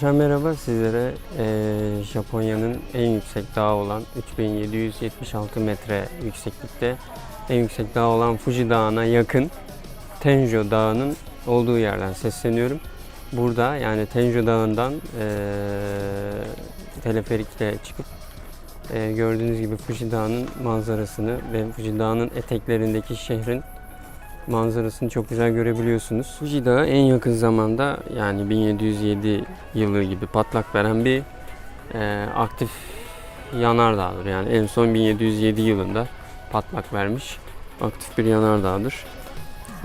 Arkadaşlar merhaba sizlere eee, Japonya'nın en yüksek dağı olan 3776 metre yükseklikte en yüksek dağ olan Fuji Dağı'na yakın Tenjo Dağı'nın olduğu yerden sesleniyorum. Burada yani Tenjo Dağı'ndan eee teleferikle çıkıp eee, gördüğünüz gibi Fuji Dağı'nın manzarasını ve Fuji Dağı'nın eteklerindeki şehrin manzarasını çok güzel görebiliyorsunuz. Fuji Dağı en yakın zamanda yani 1707 yılı gibi patlak veren bir e, aktif yanardağdır. Yani en son 1707 yılında patlak vermiş aktif bir yanardağdır.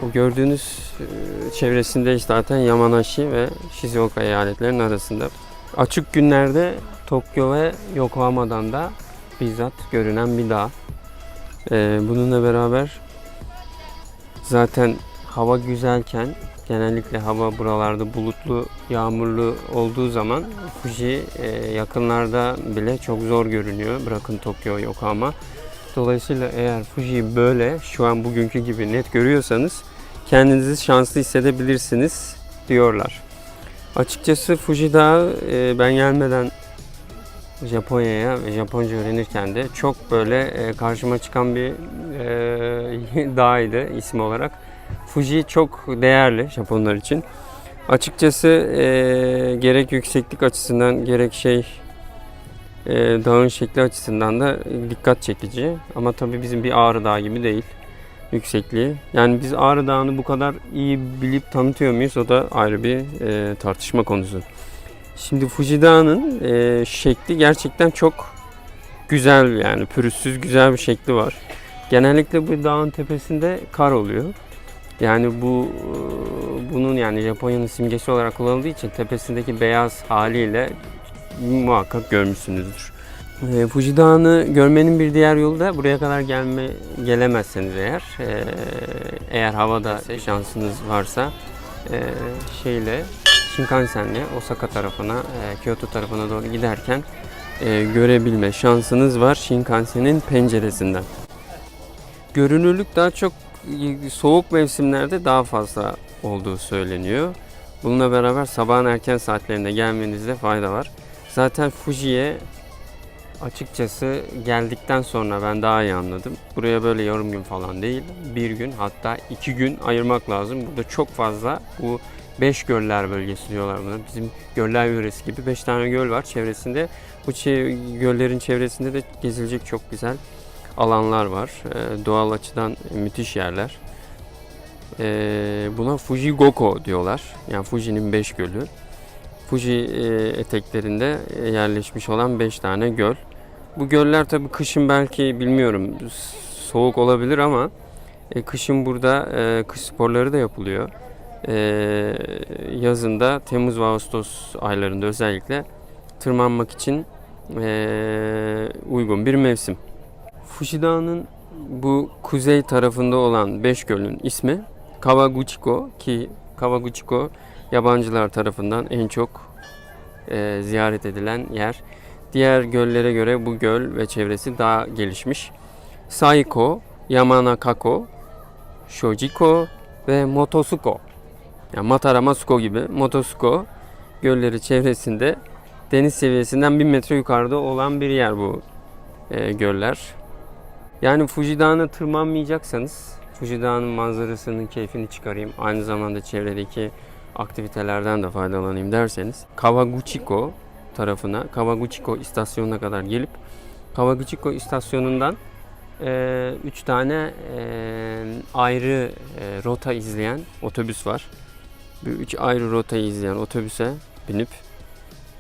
O gördüğünüz e, çevresinde zaten Yamanashi ve Shizuoka eyaletlerinin arasında. Açık günlerde Tokyo ve Yokohama'dan da bizzat görünen bir dağ. E, bununla beraber Zaten hava güzelken genellikle hava buralarda bulutlu, yağmurlu olduğu zaman Fuji e, yakınlarda bile çok zor görünüyor. Bırakın Tokyo, Yokohama. Dolayısıyla eğer Fuji'yi böyle şu an bugünkü gibi net görüyorsanız kendinizi şanslı hissedebilirsiniz diyorlar. Açıkçası Fuji Dağı e, ben gelmeden Japonya'ya ve Japonca öğrenirken de çok böyle e, karşıma çıkan bir e, dağydı isim olarak. Fuji çok değerli Japonlar için. Açıkçası e, gerek yükseklik açısından gerek şey e, dağın şekli açısından da dikkat çekici. Ama tabii bizim bir Ağrı Dağı gibi değil yüksekliği. Yani biz Ağrı Dağı'nı bu kadar iyi bilip tanıtıyor muyuz o da ayrı bir e, tartışma konusu. Şimdi Fuji Dağı'nın e, şekli gerçekten çok güzel yani pürüzsüz güzel bir şekli var. Genellikle bu dağın tepesinde kar oluyor. Yani bu e, bunun yani Japonya'nın simgesi olarak kullanıldığı için tepesindeki beyaz haliyle muhakkak görmüşsünüzdür. E, Fuji Dağı'nı görmenin bir diğer yolu da buraya kadar gelme gelemezseniz eğer e, eğer havada şansınız varsa e, şeyle Shinkansen'le Osaka tarafına, e, Kyoto tarafına doğru giderken e, görebilme şansınız var Shinkansen'in penceresinden. Görünürlük daha çok soğuk mevsimlerde daha fazla olduğu söyleniyor. Bununla beraber sabahın erken saatlerinde gelmenizde fayda var. Zaten Fuji'ye açıkçası geldikten sonra ben daha iyi anladım. Buraya böyle yarım gün falan değil, bir gün hatta iki gün ayırmak lazım. Burada çok fazla bu Beş göller bölgesi diyorlar buna. Bizim göller yöresi gibi beş tane göl var çevresinde. Bu göllerin çevresinde de gezilecek çok güzel alanlar var. Ee, doğal açıdan müthiş yerler. Ee, buna Fuji Goko diyorlar. Yani Fuji'nin beş gölü. Fuji e, eteklerinde yerleşmiş olan beş tane göl. Bu göller tabii kışın belki bilmiyorum soğuk olabilir ama e, kışın burada e, kış sporları da yapılıyor e, yazında Temmuz ve Ağustos aylarında özellikle tırmanmak için e, uygun bir mevsim. Fuji Dağı'nın bu kuzey tarafında olan beş gölün ismi Kawaguchiko ki Kawaguchiko yabancılar tarafından en çok e, ziyaret edilen yer. Diğer göllere göre bu göl ve çevresi daha gelişmiş. Saiko, Yamanakako, Shojiko ve Motosuko yani Matara, Masuko gibi Motosuko gölleri çevresinde deniz seviyesinden 1000 metre yukarıda olan bir yer bu e, göller. Yani Fuji Dağı'na tırmanmayacaksanız Fuji Dağı'nın manzarasının keyfini çıkarayım. Aynı zamanda çevredeki aktivitelerden de faydalanayım derseniz Kawaguchiko tarafına, Kawaguchiko istasyonuna kadar gelip Kawaguchiko istasyonundan 3 e, üç tane e, ayrı e, rota izleyen otobüs var. Bu üç ayrı rotayı izleyen otobüse binip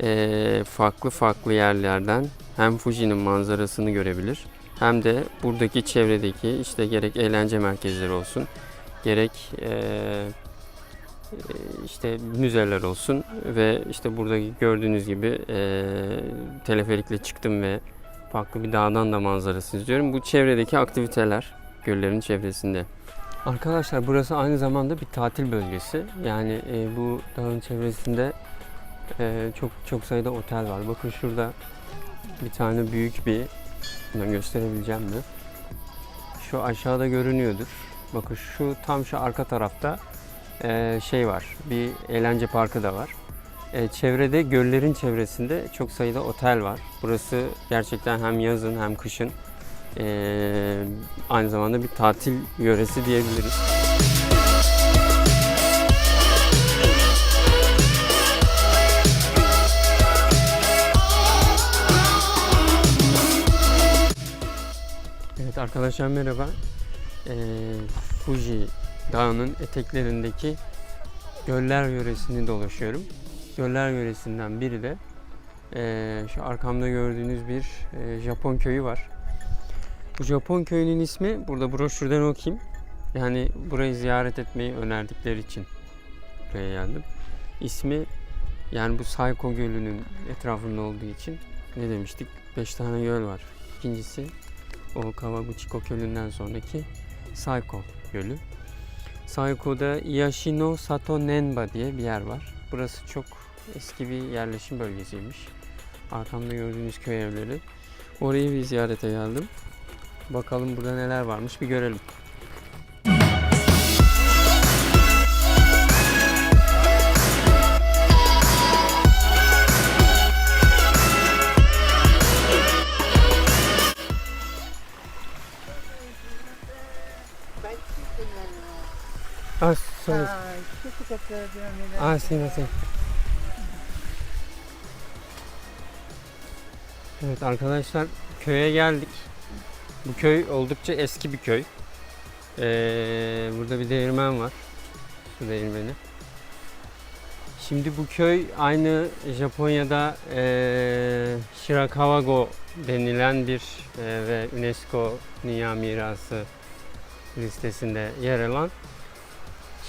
e, farklı farklı yerlerden hem Fuji'nin manzarasını görebilir hem de buradaki çevredeki işte gerek eğlence merkezleri olsun gerek e, işte müzeler olsun ve işte buradaki gördüğünüz gibi e, teleferikle çıktım ve farklı bir dağdan da manzarasını izliyorum. Bu çevredeki aktiviteler göllerin çevresinde. Arkadaşlar burası aynı zamanda bir tatil bölgesi. Yani e, bu dağın çevresinde e, çok çok sayıda otel var. Bakın şurada bir tane büyük bir ben gösterebileceğim mi? Şu aşağıda görünüyordur. Bakın şu tam şu arka tarafta e, şey var. Bir eğlence parkı da var. E, çevrede göllerin çevresinde çok sayıda otel var. Burası gerçekten hem yazın hem kışın e, aynı zamanda bir tatil yöresi diyebiliriz. Evet arkadaşlar merhaba. Ee, Fuji Dağı'nın eteklerindeki göller yöresini dolaşıyorum. Göller yöresinden biri de ee, şu arkamda gördüğünüz bir ee, Japon köyü var. Bu Japon köyünün ismi burada broşürden okuyayım. Yani burayı ziyaret etmeyi önerdikleri için buraya geldim. İsmi yani bu Saiko Gölü'nün etrafında olduğu için ne demiştik? 5 tane göl var. İkincisi o Kawaguchiko Gölü'nden sonraki Saiko Gölü. Saiko'da Iyashino Sato Nenba diye bir yer var. Burası çok eski bir yerleşim bölgesiymiş. Arkamda gördüğünüz köy evleri. Orayı bir ziyarete geldim. Bakalım burada neler varmış bir görelim. Ah, sorry. Ah, sí, no sé. Evet arkadaşlar köye geldik. Bu köy oldukça eski bir köy. Ee, burada bir değirmen var. Su değirmeni. Şimdi bu köy aynı Japonya'da ee, Shirakawa-go denilen bir ee, ve UNESCO Dünya Mirası listesinde yer alan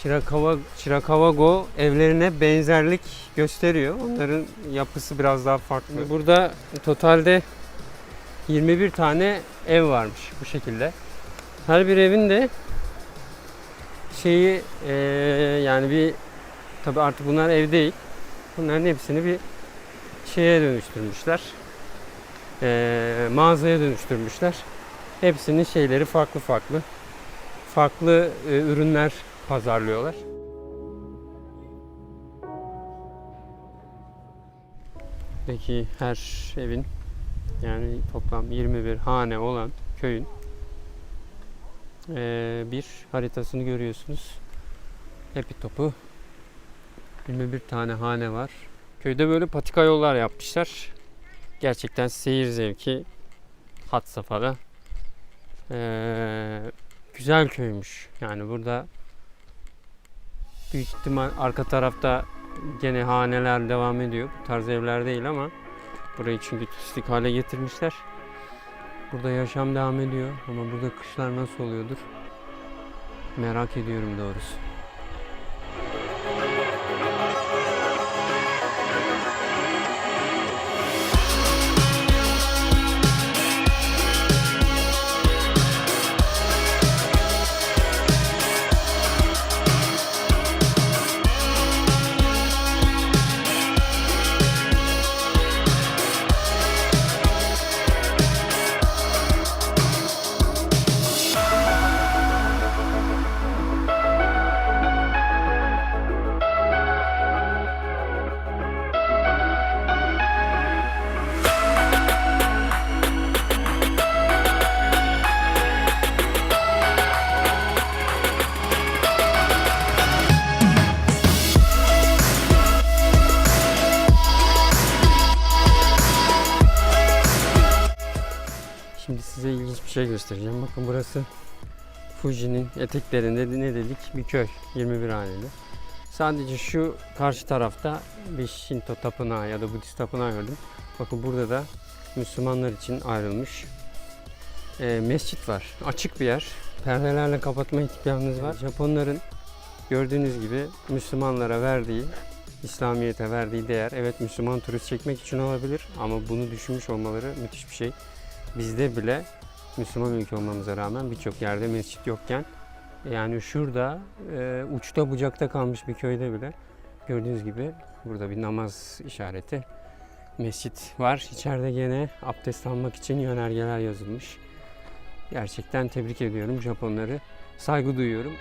Shirakawa, Shirakawa-go evlerine benzerlik gösteriyor. Onların yapısı biraz daha farklı. Burada totalde 21 tane ev varmış bu şekilde. Her bir evin de şeyi eee, yani bir tabi artık bunlar ev değil. Bunların hepsini bir şeye dönüştürmüşler. Eee, mağazaya dönüştürmüşler. Hepsinin şeyleri farklı farklı. Farklı e, ürünler pazarlıyorlar. Peki her evin yani toplam 21 hane olan köyün bir haritasını görüyorsunuz. Happy topu 21 tane hane var. Köyde böyle patika yollar yapmışlar. Gerçekten seyir zevki had safhada. Güzel köymüş. Yani burada büyük ihtimal arka tarafta gene haneler devam ediyor. Bu tarz evler değil ama burayı çünkü turistik hale getirmişler. Burada yaşam devam ediyor ama burada kışlar nasıl oluyordur? Merak ediyorum doğrusu. Bir şey göstereceğim. Bakın burası Fuji'nin eteklerinde de ne dedik? Bir köy. 21 haneli. Sadece şu karşı tarafta bir Shinto tapınağı ya da Budist tapınağı gördüm. Bakın burada da Müslümanlar için ayrılmış e, mescit var. Açık bir yer. Perdelerle kapatma imkanınız var. Japonların gördüğünüz gibi Müslümanlara verdiği İslamiyet'e verdiği değer evet Müslüman turist çekmek için olabilir ama bunu düşünmüş olmaları müthiş bir şey bizde bile Müslüman ülke olmamıza rağmen birçok yerde mescit yokken yani şurada e, uçta bucakta kalmış bir köyde bile gördüğünüz gibi burada bir namaz işareti mescit var. İçeride gene abdest almak için yönergeler yazılmış. Gerçekten tebrik ediyorum Japonları. Saygı duyuyorum.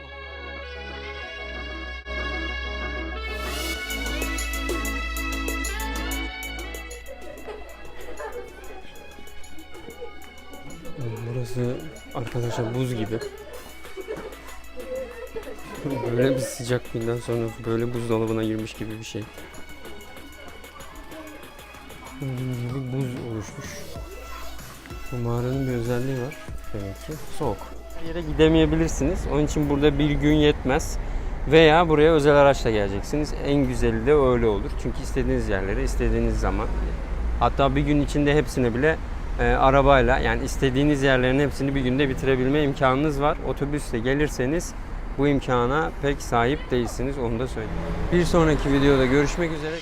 Burası arkadaşlar buz gibi. Böyle bir sıcak günden sonra böyle buzdolabına girmiş gibi bir şey. Gördüğünüz gibi buz oluşmuş. Bu mağaranın bir özelliği var. Demek ki soğuk. Bir yere gidemeyebilirsiniz. Onun için burada bir gün yetmez. Veya buraya özel araçla geleceksiniz. En güzeli de öyle olur. Çünkü istediğiniz yerlere istediğiniz zaman hatta bir gün içinde hepsini bile e, arabayla yani istediğiniz yerlerin hepsini bir günde bitirebilme imkanınız var. Otobüsle gelirseniz bu imkana pek sahip değilsiniz onu da söyleyeyim. Bir sonraki videoda görüşmek üzere.